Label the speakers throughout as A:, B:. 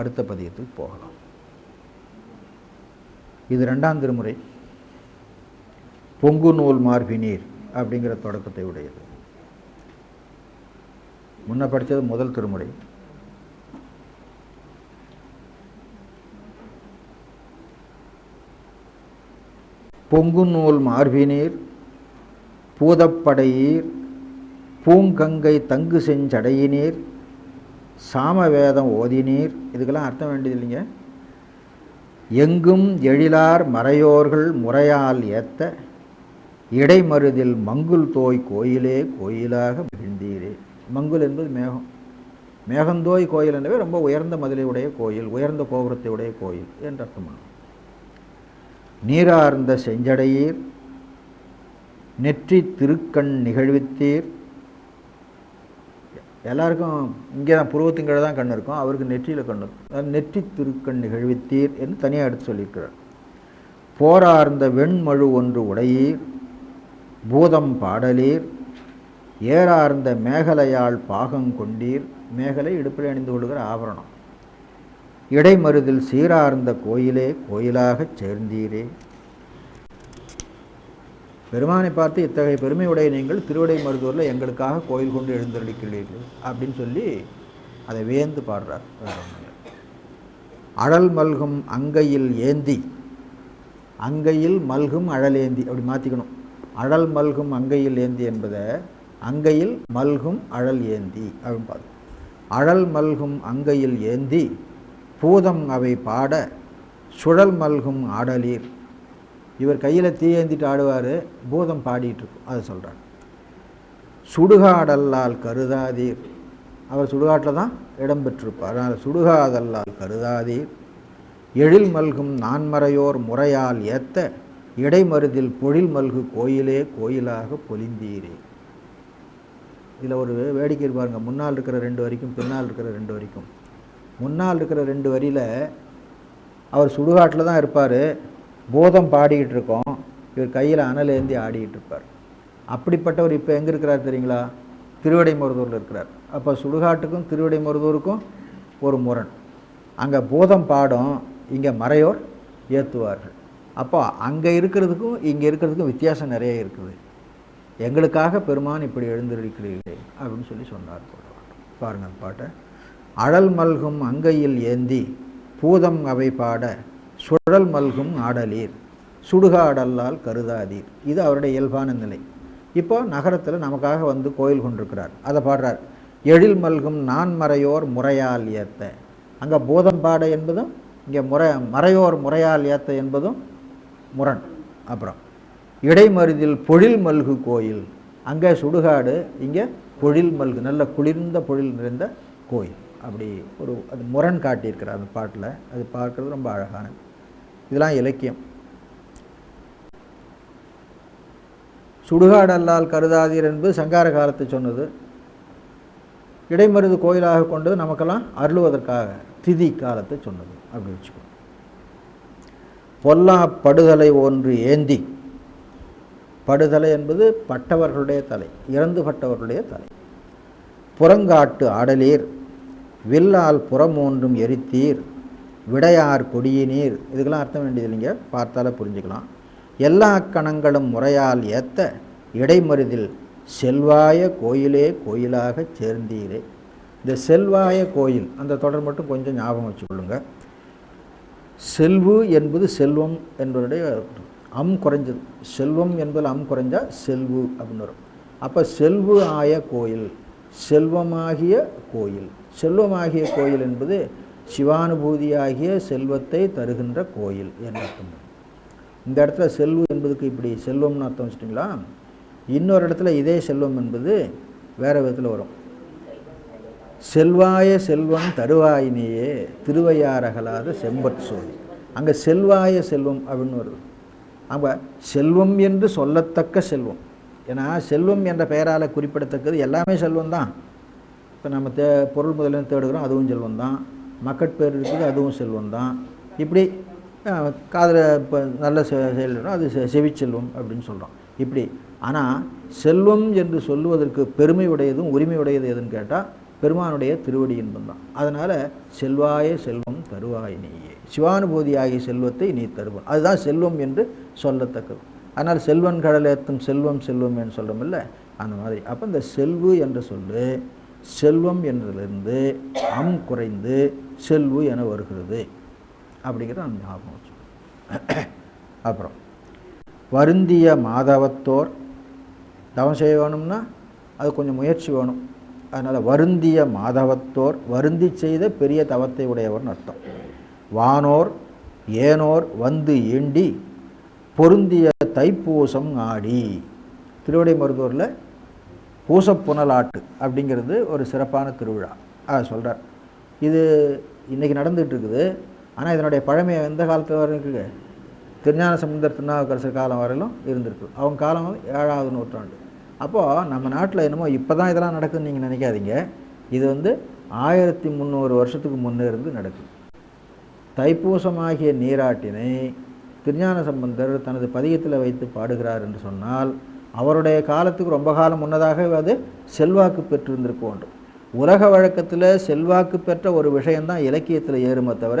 A: அடுத்த பதியத்தில் போகலாம். இது ரெண்டாம் திருமுறை. பொங்கு நூல் மார்பினீர் அப்படிங்கிற தொடக்கத்தை உடையது. முன்ன படித்தது முதல் திருமுறை. பொங்கு நூல் மார்பினீர் பூதப்படையீர் பூங்கங்கை தங்கு செஞ்சடையினீர் சாமவேதம் ஓதினீர். இதுக்கெல்லாம் அர்த்தம் வேண்டியது இல்லைங்க. எங்கும் எழிலார் மறையோர்கள் முறையால் ஏத்த இடைமருதில் மங்குல் தோய் கோயிலே கோயிலாக மகிழ்ந்தீரே. மங்குல் என்பது மேகம். மேகந்தோய் கோயில் என்பவே ரொம்ப உயர்ந்த மதிலையுடைய கோயில் உயர்ந்த கோபுரத்தை உடைய கோயில் என்று அர்த்தமாகும். நீரார்ந்த செஞ்சடையீர் நெற்றி திருக்கண் நிகழ்வித்தீர் எல்லாருக்கும் இங்கே தான் புருவத்தின் தான் கண் இருக்கும் அவருக்கு நெற்றியில் கண் இருக்கும். நெற்றி திருக்கண் நிகழ்வித்தீர் என்று தனியாக எடுத்து சொல்லியிருக்கிறார். போரார்ந்த வெண்மழு ஒன்று உடையீர் பூதம் பாடலீர் ஏறார்ந்த மேகலையால் பாகம் கொண்டீர் மேகலை இடுப்பில் அணிந்து கொள்கிற ஆபரணம். இடைமருதில் சீரார்ந்த கோயிலே கோயிலாகச் சேர்ந்தீரே. பெருமானை பார்த்து இத்தகைய பெருமையுடைய நீங்கள் திருவிடை மருதூரில் எங்களுக்காக கோயில் கொண்டு எழுந்தருளிக்கிறீர்கள் அப்படின்னு சொல்லி அதை வேந்து பாடுறார் அழல் மல்கும் அங்கையில் ஏந்தி அங்கையில் மல்கும் அழலேந்தி அப்படி மாற்றிக்கணும் அழல் மல்கும் அங்கையில் ஏந்தி என்பதை அங்கையில் மல்கும் அழல் ஏந்தி அப்படின்னு பார்த்து அழல் மல்கும் அங்கையில் ஏந்தி பூதம் அவை பாட சுழல் மல்கும் ஆடலீர் இவர் கையில் தீயேந்திட்டு ஆடுவார் பூதம் பாடிட்டு இருக்கும் அதை சொல்கிறார் சுடுகாடல்லால் கருதாதீர். அவர் சுடுகாட்டில் தான் இடம் பெற்றிருப்பார். அதனால் சுடுகாதல்லால் கருதாதீர். எழில் மல்கும் நான்மறையோர் முறையால் ஏத்த இடைமருதில் பொழில் மல்கு கோயிலே கோயிலாக பொலிந்தீரே. இதில் ஒரு வேடிக்கை இருப்பாருங்க முன்னால் இருக்கிற ரெண்டு வரைக்கும் பின்னால் இருக்கிற ரெண்டு வரைக்கும். முன்னால் இருக்கிற ரெண்டு வரியில் அவர் சுடுகாட்டில் தான் இருப்பார். பூதம் பாடிக்கிட்டு இருக்கோம். இவர் கையில் அனல் ஏந்தி ஆடிக்கிட்டு இருப்பார். அப்படிப்பட்டவர் இப்போ எங்கே இருக்கிறார் தெரியுங்களா? திருவிடைமருதூரில் இருக்கிறார். அப்போ சுடுகாட்டுக்கும் திருவிடைமருதூருக்கும் ஒரு முரண். அங்கே போதம் பாடும் இங்கே மறையோர் ஏற்றுவார்கள் அப்போ அங்கே இருக்கிறதுக்கும் இங்கே இருக்கிறதுக்கும் வித்தியாசம் நிறைய இருக்குது. எங்களுக்காக பெருமான் இப்படி எழுந்திருக்கிறீர்களே அப்படின்னு சொல்லி சொன்னார் பாருங்கள் அந்த பாட்டை. அழல் மல்கும் அங்கையில் ஏந்தி பூதம் அவை பாட சுழல் மல்கும் ஆடலீர். சுடுகாடல்லால் கருதாதீர். இது அவருடைய இயல்பான நிலை. இப்போ நகரத்தில் நமக்காக வந்து கோயில் கொண்டிருக்கிறார். அதை பாடுறார். எழில் மல்கும் நான் மறையோர் முறையால் ஏத்த. அங்கே பூதம் பாட என்பதும் இங்கே முறை மறையோர் முறையால் ஏத்த என்பதும் முரண். அப்புறம் இடைமருதில் பொழில் மல்கு கோயில். அங்கே சுடுகாடு இங்கே பொழில் மல்கு நல்ல குளிர்ந்த பொழில் நிறைந்த கோயில். அப்படி ஒரு அது முரண் காட்டியிருக்கிறார் அந்த பாட்டில். அது பார்க்குறது ரொம்ப அழகானது. இதெல்லாம் இலக்கியம். சுடுகாடல்லால் கருதாதீர் என்பது சங்கார காலத்தை சொன்னது. இடைமருது கோயிலாக கொண்டது நமக்கெல்லாம் அருளுவதற்காக திதி காலத்தை சொன்னது. அப்படி வச்சுக்கோ. பொல்லா படுதலை ஒன்று ஏந்தி. படுதலை என்பது பட்டவர்களுடைய தலை இறந்து பட்டவர்களுடைய தலை. புறங்காட்டு ஆடலீர் வில்லால் புறமூன்றும் எரித்தீர். விடையார் பொடியினீர் இதுக்கெல்லாம் அர்த்தம் வேண்டியது இல்லைங்க. பார்த்தாலே புரிஞ்சுக்கலாம். எல்லா கணங்களும் முறையால் ஏத்த இடைமருதில் செல்வாய கோயிலே கோயிலாக சேர்ந்தீரே. இந்த செல்வாய கோயில் அந்த தொடர் மட்டும் கொஞ்சம் ஞாபகம் வச்சுக்கொள்ளுங்க. செல்வு என்பது செல்வம் என்பதுடைய அம் குறைஞ்சது. செல்வம் என்பது அம் குறைஞ்சா செல்வு அப்படின்னு வரும். அப்போ செல்வு ஆய கோயில் செல்வமாகிய கோயில். செல்வமாகிய கோயில் என்பது சிவானுபூதியாகிய செல்வத்தை தருகின்ற கோயில் என்று அர்த்தம். இந்த இடத்துல செல்வம் என்பதுக்கு இப்படி செல்வம்னு அர்த்தம் வச்சிட்டிங்களா? இன்னொரு இடத்துல இதே செல்வம் என்பது வேறு விதத்தில் வரும். செல்வாய செல்வம் தருவாயினேயே திருவையாறகலாத செம்பட் சோதி. அங்கே செல்வாய செல்வம் அப்படின்னு வருது. அங்கே செல்வம் என்று சொல்லத்தக்க செல்வம். ஏன்னா செல்வம் என்ற பெயரால் குறிப்பிடத்தக்கது எல்லாமே செல்வம் தான் இப்போ நம்ம தே பொருள் முதலில் தேடுகிறோம் அதுவும் செல்வம் தான் மக்கட்பேர் இருக்குது அதுவும் செல்வம் தான். இப்படி காதில் இப்போ நல்ல செ அது செவி செவிச்செல்வம் அப்படின்னு சொல்கிறோம் இப்படி ஆனால் செல்வம் என்று சொல்லுவதற்கு பெருமை உடையதும் உரிமை உடையது எதுன்னு கேட்டால் பெருமானுடைய திருவடி இன்பம் தான். அதனால் செல்வாய செல்வம் தருவாய் நீயே. சிவானுபூதியாகிய செல்வத்தை நீ தருவன் அதுதான் செல்வம் என்று சொல்லத்தக்கது. அதனால் செல்வன் கடலேத்தும் செல்வம் செல்வம் என்று சொல்கிறோமில்ல அந்த மாதிரி. அப்போ இந்த செல்வு என்று சொல்லு செல்வம் என்றதிலிருந்து அம் குறைந்து செல்வு என வருகிறது. அப்படிங்கிறத நம்ம ஞாபகம் வச்சுக்கணும். அப்புறம் வருந்திய மாதவத்தோர் தவம் செய்ய வேணும்னா அது கொஞ்சம் முயற்சி வேணும். அதனால் வருந்திய மாதவத்தோர் வருந்தி செய்த பெரிய தவத்தை உடையவர்னு அர்த்தம். வானோர் ஏனோர் வந்து ஏண்டி பொருந்திய தைப்பூசம் ஆடி. திருவிடை மருதூரில் பூசப்புனலாட்டு அப்படிங்கிறது ஒரு சிறப்பான திருவிழா. அதை சொல்கிறார் இது இன்றைக்கி நடந்துகிட்டு இருக்குது ஆனால் இதனுடைய பழமை எந்த காலத்தில் வரைக்கும் இருக்குது திருஞான சம்பந்தர் திருநாவுக்கரசர் காலம் வரையிலும் இருந்திருக்கு. அவங்க காலம் ஏழாவது நூற்றாண்டு. அப்போது நம்ம நாட்டில் என்னமோ இப்போ தான் இதெல்லாம் நடக்குதுன்னு நீங்கள் நினைக்காதீங்க. இது வந்து ஆயிரத்தி முந்நூறு வருஷத்துக்கு முன்னே இருந்து நடக்குது. தைப்பூசமாகிய நீராட்டினை திருஞான சம்பந்தர் தனது பதிகத்தில் வைத்து பாடுகிறார் என்று சொன்னால் அவருடைய காலத்துக்கு ரொம்ப காலம் முன்னதாக அது செல்வாக்கு பெற்றிருந்திருக்க வேண்டும் உலக வழக்கத்தில் செல்வாக்கு பெற்ற ஒரு விஷயந்தான் இலக்கியத்தில் ஏறுமே தவிர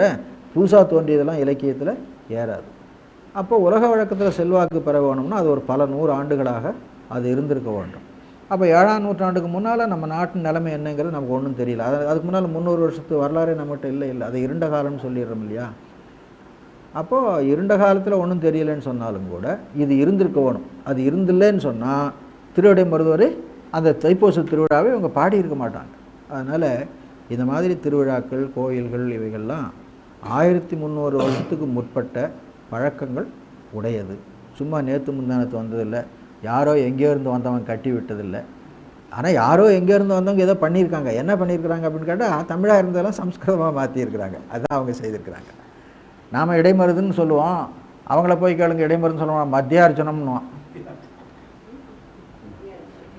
A: புதுசாக தோன்றியதெல்லாம் இலக்கியத்தில் ஏறாது. அப்போ உலக வழக்கத்தில் செல்வாக்கு பெற வேணும்னா அது ஒரு பல நூறு ஆண்டுகளாக அது இருந்திருக்க வேண்டும். அப்போ ஏழாம் நூற்றாண்டுக்கு முன்னால் நம்ம நாட்டின் நிலைமை என்னங்கிறது நமக்கு ஒன்றும் தெரியல. அது அதுக்கு முன்னால் முந்நூறு வருஷத்து வரலாறே நம்மகிட்ட இல்லை இல்லை. அது இருண்ட காலம்னு சொல்லிடுறோம் இல்லையா? அப்போது இருண்ட காலத்தில் ஒன்றும் தெரியலன்னு சொன்னாலும் கூட இது இருந்திருக்க வேணும். அது இருந்தில்லைன்னு சொன்னால் திருவிடை மருதுவர் அந்த தைப்பூச திருவிழாவை இவங்க பாடியிருக்க மாட்டாங்க. அதனால் இந்த மாதிரி திருவிழாக்கள் கோயில்கள் இவைகள்லாம் ஆயிரத்தி முந்நூறு வருஷத்துக்கு முற்பட்ட பழக்கங்கள் உடையது. சும்மா நேற்று முந்தானத்து வந்ததில்லை. யாரோ எங்கேயோ இருந்து வந்தவன் கட்டி விட்டதில்லை. ஆனால் யாரோ எங்கே இருந்து வந்தவங்க ஏதோ பண்ணியிருக்காங்க. என்ன பண்ணியிருக்கிறாங்க அப்படின்னு கேட்டால் தமிழாக இருந்ததெல்லாம் சம்ஸ்கிருதமாக மாற்றியிருக்கிறாங்க அதுதான் அவங்க செய்திருக்கிறாங்க. நாம் இடைமருதுன்னு சொல்லுவோம். அவங்கள போய் கேளுங்க இடைமருதுன்னு சொல்லுவோம். மத்தியார்ச்சனம்னுவோம்.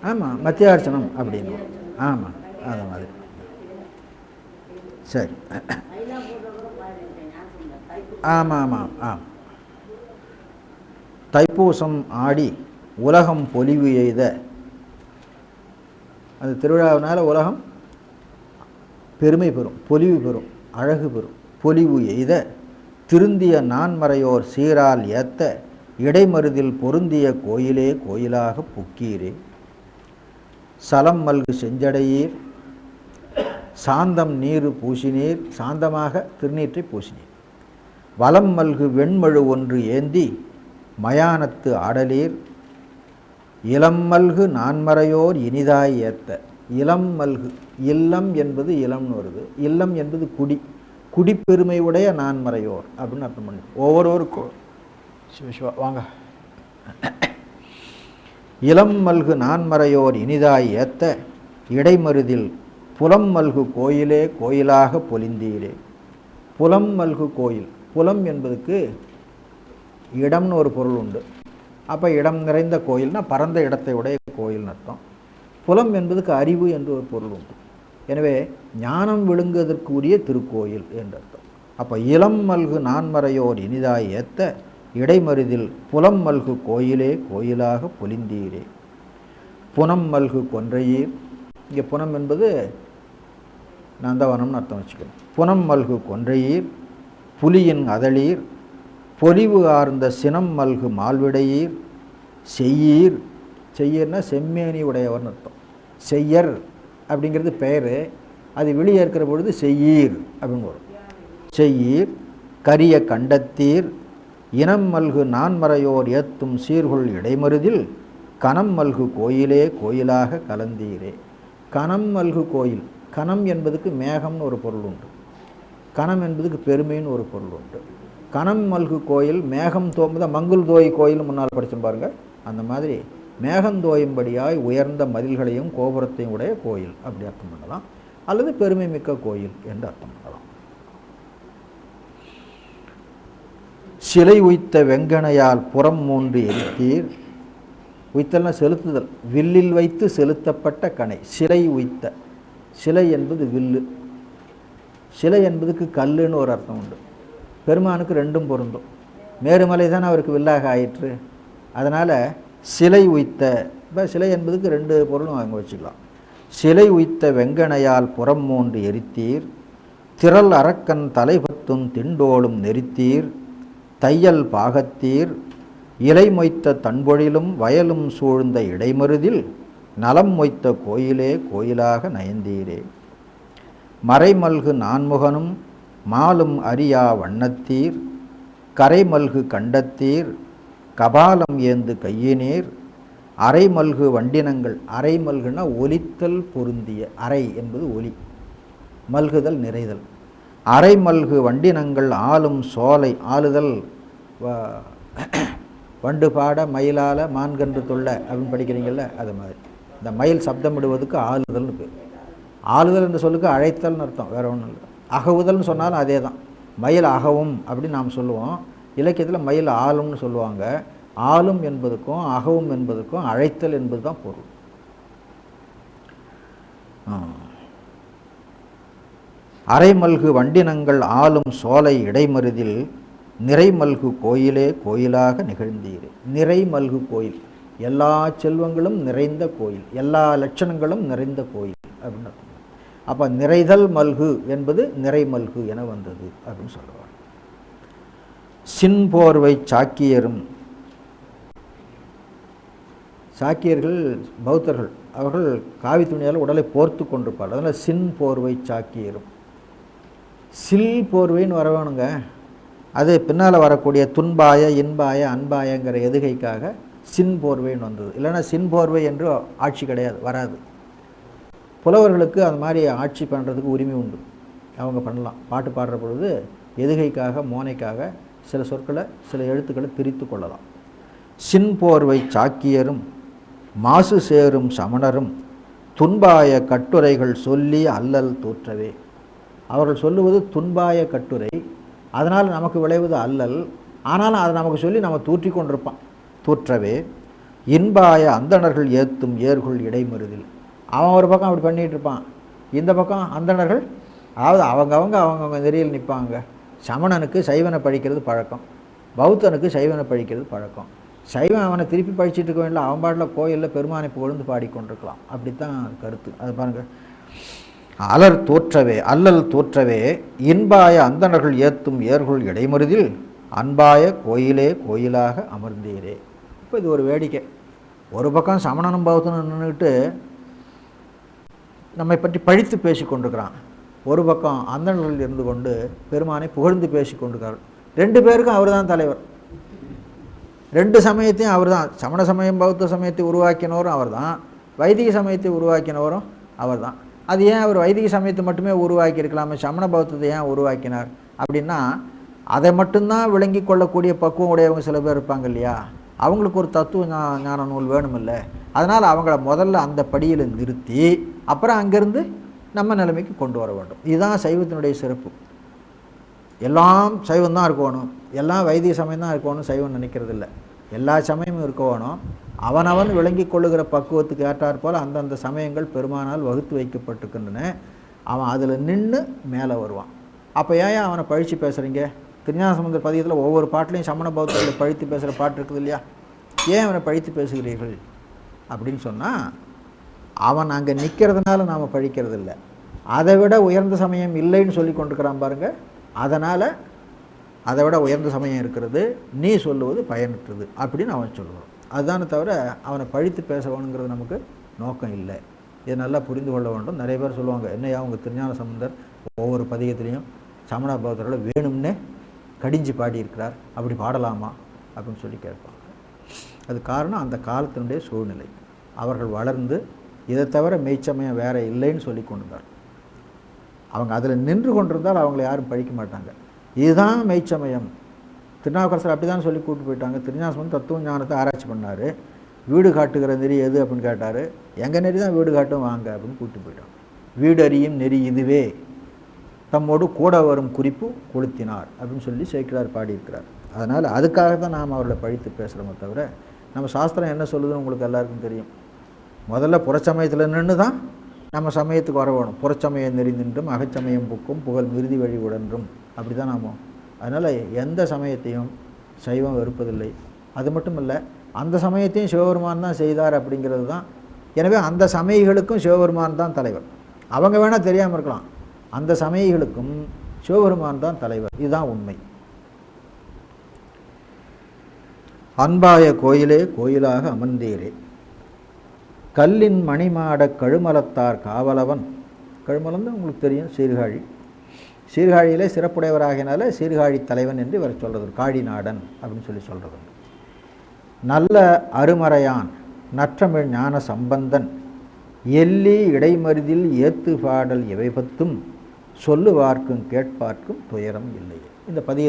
A: ஆமாம் மத்தியார்ச்சனம் அப்படின்னு ஆமாம் அந்த மாதிரி. சரி. ஆமாம் ஆமாம் ஆம். தைப்பூசம் ஆடி உலகம் பொலிவு எய்த. அந்த திருவிழாவினால் உலகம் பெருமை பெறும் பொலிவு பெறும் அழகு பெறும் பொலிவு எய்த. திருந்திய நான்மறையோர் சீரால் ஏத்த. இடைமருதில் பொருந்திய கோயிலே கோயிலாக புக்கீரே. சலம் மல்கு செஞ்சடையீர். சாந்தம் நீர் பூசினீர். சாந்தமாக திருநீற்றை பூசினீர். வலம் மல்கு வெண்மழு ஒன்று ஏந்தி மயானத்து ஆடலீர். இளம் மல்கு நான்மறையோர் இனிதாய் ஏத்த. இளம் மல்கு இல்லம் என்பது இளம்னு வருது. இல்லம் என்பது குடி. குடிப்பெருமை உடைய நான்மறையோர் அப்படின்னு அர்த்தம் பண்ணி ஒவ்வொருவருக்கும். சிவ சிவா வாங்க. இளம் மல்கு நான்மறையோர் இனிதாய் ஏத்த இடைமருதில் புலம் மல்கு கோயிலே கோயிலாக பொலிந்தீரே. புலம் மல்கு கோயில். புலம் என்பதுக்கு இடம்னு ஒரு பொருள் உண்டு. அப்போ இடம் நிறைந்த கோயில்னால் பரந்த இடத்தை உடைய கோயில்னு அர்த்தம். புலம் என்பதுக்கு அறிவு என்று ஒரு பொருள் உண்டு. எனவே ஞானம் விழுங்குவதற்குரிய திருக்கோயில் என்று அர்த்தம். அப்போ இளம் மல்கு நான்மறையோர் இனிதாய் ஏற்ற இடைமருதில் புலம் மல்கு கோயிலே கோயிலாக பொலிந்தீரே. புனம் மல்கு கொன்றையீர் இங்கே புனம் என்பது நந்தவனம்னு அர்த்தம் வச்சுக்கணும். புனம் மல்கு கொன்றையீர் புலியின் அதளீர் பொலிவு ஆர்ந்த சினம் மல்கு மால்விடையீர் செய்யீர். செய்யர்னா செம்மேனி உடையவர்னு அர்த்தம். செய்யர் அப்படிங்கிறது பெயர். அது வெளியே இருக்கிற பொழுது செய்யீர் அப்படின்னு வரும். செய்யீர் கரிய கண்டத்தீர் இனம் மல்கு நான்மறையோர் ஏத்தும் சீர்குள் இடைமருதில் கணம் மல்கு கோயிலே கோயிலாக கலந்தீரே. கணம் மல்கு கோயில் கணம் என்பதுக்கு மேகம்னு ஒரு பொருள் உண்டு. கணம் என்பதுக்கு பெருமைன்னு ஒரு பொருள் உண்டு. கணம் மல்கு கோயில் மேகம் தோம்புத மங்குல் தோய் கோயில் முன்னால் படிச்சு பாருங்க அந்த மாதிரி மேகந்தோயும்படியாய் உயர்ந்த மதில்களையும் கோபுரத்தையும் உடைய கோயில் அப்படி அர்த்தம் பண்ணலாம். அல்லது பெருமை மிக்க கோயில் என்று அர்த்தம் பண்ணலாம். சிலை உய்த்த வெங்கனையால் புறம் மூன்று எரித்தீர். உய்த்தல்னா செலுத்துதல். வில்லில் வைத்து செலுத்தப்பட்ட கணை சிலை உய்த்த. சிலை என்பது வில்லு. சிலை என்பதுக்கு கல்லுன்னு ஒரு அர்த்தம் உண்டு. பெருமானுக்கு ரெண்டும் பொருந்தும். மேருமலை தான் அவருக்கு வில்லாக ஆயிற்று. அதனால் சிலை உய்த்த. இப்போ சிலை என்பதுக்கு ரெண்டு பொருளும் அங்கே வச்சுக்கலாம். சிலை உய்த்த வெங்கனையால் புறம் மூன்று எரித்தீர். திரள் அரக்கன் தலைபத்தும் திண்டோளும் நெரித்தீர் தையல் பாகத்தீர் இலை மொய்த்த தன்பொழிலும் வயலும் சூழ்ந்த இடைமருதில் நலம் மொய்த்த கோயிலே கோயிலாக நயந்தீரே. மறைமல்கு நான்முகனும் மாலும் அரியா வண்ணத்தீர் கரைமல்கு கண்டத்தீர் கபாலம் ஏந்து கையினீர் அரைமல்கு வண்டினங்கள் அரைமல்குனா ஒலித்தல் பொருந்திய அரை என்பது ஒலி மல்குதல் நிறைதல். அரைமல்கு வண்டினங்கள் ஆளும் சோலை ஆளுதல் வண்டு பாட மயிலால மான்கன்று தொல்ல அப்படின்னு படிக்கிறீங்கள்ல அது மாதிரி. இந்த மயில் சப்தமிடுவதுக்கு ஆளுதல்னு பேர். ஆளுதல் என்ற சொல்லுக்கு அழைத்தல்னு அர்த்தம் வேற ஒன்றும் இல்லை. அகவுதல்னு சொன்னாலும் அதே தான் மயில் அகவும் அப்படின்னு நாம் சொல்லுவோம். இலக்கியத்தில் மயில் ஆளும்னு சொல்லுவாங்க. ஆளும் என்பதுக்கும் அகவும் என்பதுக்கும் அழைத்தல் என்பது தான் பொருள் அரைமல்கு வண்டினங்கள் ஆளும் சோலை இடைமருதில் நிறைமல்கு கோயிலே கோயிலாக நிகழ்ந்தீர். நிறைமல்கு கோயில். எல்லா செல்வங்களும் நிறைந்த கோயில். எல்லா லட்சணங்களும் நிறைந்த கோயில் அப்படின்னு அப்போ நிறைதல் மல்கு என்பது நிறைமல்கு என வந்தது அப்படின்னு சொல்லுவார் சின்போர்வை சாக்கியரும் சாக்கியர்கள் பௌத்தர்கள் அவர்கள் காவி துணியால் உடலை போர்த்து கொண்டிருப்பார் அதனால் சின் போர்வை சாக்கியரும். சில் போர்வைன்னு வர அது பின்னால் வரக்கூடிய துன்பாய இன்பாய அன்பாயங்கிற எதுகைக்காக? சின் போர்வைன்னு வந்தது. இல்லைன்னா சின் போர்வை என்று ஆட்சி கிடையாது வராது. புலவர்களுக்கு அந்த மாதிரி ஆட்சி பண்ணுறதுக்கு உரிமை உண்டு. அவங்க பண்ணலாம். பாட்டு பாடுற பொழுது எதுகைக்காக மோனைக்காக சில சொற்களை சில எழுத்துக்களை பிரித்து கொள்ளலாம். சின்போர்வை சாக்கியரும் மாசு சேரும் சமணரும் துன்பாய கட்டுரைகள் சொல்லி அல்லல் தூற்றவே. அவர்கள் சொல்லுவது துன்பாய கட்டுரை அதனால் நமக்கு விளைவது அல்லல். ஆனாலும் அதை நமக்கு சொல்லி நம்ம தூற்றி கொண்டிருப்பான். தூற்றவே இன்பாய அந்தணர்கள் ஏத்தும் ஏர்குள் இடைமருதில். அவன் ஒரு பக்கம் அப்படி பண்ணிகிட்டு இருப்பான். இந்த பக்கம் அந்தணர்கள் அதாவது அவங்கவங்க அவங்கவுங்க நெறியில் நிற்பாங்க சமணனுக்கு சைவனை பழிக்கிறது பழக்கம். பௌத்தனுக்கு சைவனை பழிக்கிறது பழக்கம். சைவன் அவனை திருப்பி பழிச்சிட்டு இருக்க வேண்டிய அவன் பாட்டில் கோயிலில் பெருமானை புகழ்ந்து பாடிக்கொண்டிருக்கலாம். அப்படித்தான் கருத்து. அது பாருங்கள் அலர் தோற்றவே அல்லல் தோற்றவே இன்பாய அந்தணர்கள் ஏத்தும் ஏர்குள் இடைமருதில் அன்பாய கோயிலே கோயிலாக அமர்ந்தீரே. இப்போ இது ஒரு வேடிக்கை. ஒரு பக்கம் சமணனும் பௌத்தனும் நின்றுட்டு நம்மை பற்றி பழித்து பேசி கொண்டிருக்கிறான். ஒரு பக்கம் அந்தணர்கள் இருந்து கொண்டு பெருமானை புகழ்ந்து பேசி கொண்டிருக்கார் ரெண்டு பேருக்கும் அவர் தான் தலைவர். ரெண்டு சமயத்தையும் அவர் தான் சமண சமயம் பௌத்த சமயத்தை உருவாக்கினவரும் அவர் தான் வைதிக சமயத்தை உருவாக்கினவரும் அவர் தான் அது ஏன் அவர் வைதிக சமயத்தை மட்டுமே உருவாக்கி இருக்கலாமே சமண பௌத்தத்தை ஏன் உருவாக்கினார்? அப்படின்னா அதை மட்டும்தான் விளங்கி கொள்ளக்கூடிய பக்குவம் உடையவங்க சில பேர் இருப்பாங்க இல்லையா? அவங்களுக்கு ஒரு தத்துவ ஞான நூல் வேணுமில்ல. அதனால் அவங்கள முதல்ல அந்த படியில் நிறுத்தி அப்புறம் அங்கேருந்து நம்ம நிலைமைக்கு கொண்டு வர வேண்டும். இதுதான் சைவத்தினுடைய சிறப்பு. எல்லாம் சைவம் தான் இருக்கணும். எல்லாம் வைதிக சமயம் தான் இருக்கணும் சைவம் நினைக்கிறது இல்லை எல்லா சமயமும் இருக்கணும். அவனவன் விளங்கி கொள்ளுகிற பக்குவத்துக்கு ஏற்றாற் போல் அந்தந்த சமயங்கள் பெருமானால் வகுத்து வைக்கப்பட்டிருக்கின்றன. அவன் அதில் நின்று மேலே வருவான். அப்போ ஏன் அவனை பழித்து பேசுகிறீங்க திருஞானசமுந்தர் பதியத்தில் ஒவ்வொரு பாட்டிலையும் சமண பௌத்தத்தில் பழித்து பேசுகிற பாட்டு இருக்குது இல்லையா? ஏன் அவனை பழித்து பேசுகிறீர்கள்? அப்படின்னு சொன்னால் அவன் அங்கே நிற்கிறதுனால நாம் பழிக்கிறது இல்லை அதை விட உயர்ந்த சமயம் இல்லைன்னு சொல்லி கொண்டிருக்கிறான் பாருங்க. அதனால் அதை விட உயர்ந்த சமயம் இருக்கிறது. நீ சொல்லுவது பயனற்றது அப்படின்னு அவன் சொல்லுவான். அதுதானே தவிர அவனை பழித்து பேச வேணுங்கிறது நமக்கு நோக்கம் இல்லை. இதை நல்லா புரிந்து கொள்ள வேண்டும். நிறைய பேர் சொல்லுவாங்க என்னையா அவங்க திருஞான சம்பந்தர் ஒவ்வொரு பதிகத்திலையும் சமணா பௌத்தரோட வேணும்னே கடிஞ்சு பாடியிருக்கிறார். அப்படி பாடலாமா? அப்படின்னு சொல்லி கேட்பாங்க. அது காரணம் அந்த காலத்தினுடைய சூழ்நிலை. அவர்கள் வளர்ந்து இதை தவிர மெய்ச்சமயம் வேற இல்லைன்னு சொல்லி கொண்டிருந்தார் அவங்க அதில் நின்று கொண்டிருந்தால் அவங்கள யாரும் பழிக்க மாட்டாங்க. இதுதான் மெய்ச்சமயம். திருநாவுக்கரசர் அப்படி தான் சொல்லி கூப்பிட்டு போயிட்டாங்க. திருஞாசம் தத்துவ ஞானத்தை ஆராய்ச்சி பண்ணார். வீடு காட்டுகிற நெறி எது அப்படின்னு கேட்டார். எங்கள் நெறி தான் வீடு காட்டும் வாங்க அப்படின்னு கூப்பிட்டு போயிட்டாங்க. வீடு அறியும் நெறி இதுவே. தம்மோடு கூட வரும் குறிப்பு கொளுத்தினார் அப்படின்னு சொல்லி சேர்க்கிறார் பாடியிருக்கிறார். அதனால் அதுக்காக தான் நாம் அவர்களை பழித்து பேசுகிறோமே தவிர நம்ம சாஸ்திரம் என்ன சொல்லுதுன்னு உங்களுக்கு எல்லாருக்கும் தெரியும். முதல்ல புறச்சமயத்தில் நின்று தான் நம்ம சமயத்துக்கு வர வேணும் புறச்சமயம் நெறிந்தின்றும் அகச்சமயம் புக்கும் புகழ் விருதி வழி உடன்றும். அப்படி தான் நாம் அதனால் எந்த சமயத்தையும் சைவம் வெறுப்பதில்லை. அது மட்டும் இல்லை அந்த சமயத்தையும் சிவபெருமான் தான் செய்தார் அப்படிங்கிறது தான். எனவே அந்த சமயிகளுக்கும் சிவபெருமான் தான் தலைவர். அவங்க வேணால் தெரியாமல் இருக்கலாம். அந்த சமயிகளுக்கும் சிவபெருமான் தான் தலைவர். இதுதான் உண்மை. அன்பாய கோயிலே கோயிலாக அமர்ந்தீரே. கல்லின் மணிமாட கழுமலத்தார் காவலவன். கழுமலம் தான் உங்களுக்கு தெரியும் சீர்காழி. சீர்காழியிலே சிறப்புடையவராகினால சீர்காழி தலைவன் என்று இவர் சொல்கிறது காழி நாடன் அப்படின்னு சொல்லி சொல்கிறது நல்ல அருமறையான் நற்றமிழ் ஞான சம்பந்தன் எல்லி இடைமருதில் ஏத்து பாடல் எவை பத்தும் சொல்லுவார்க்கும் கேட்பார்க்கும் துயரம் இல்லை. இந்த பதிய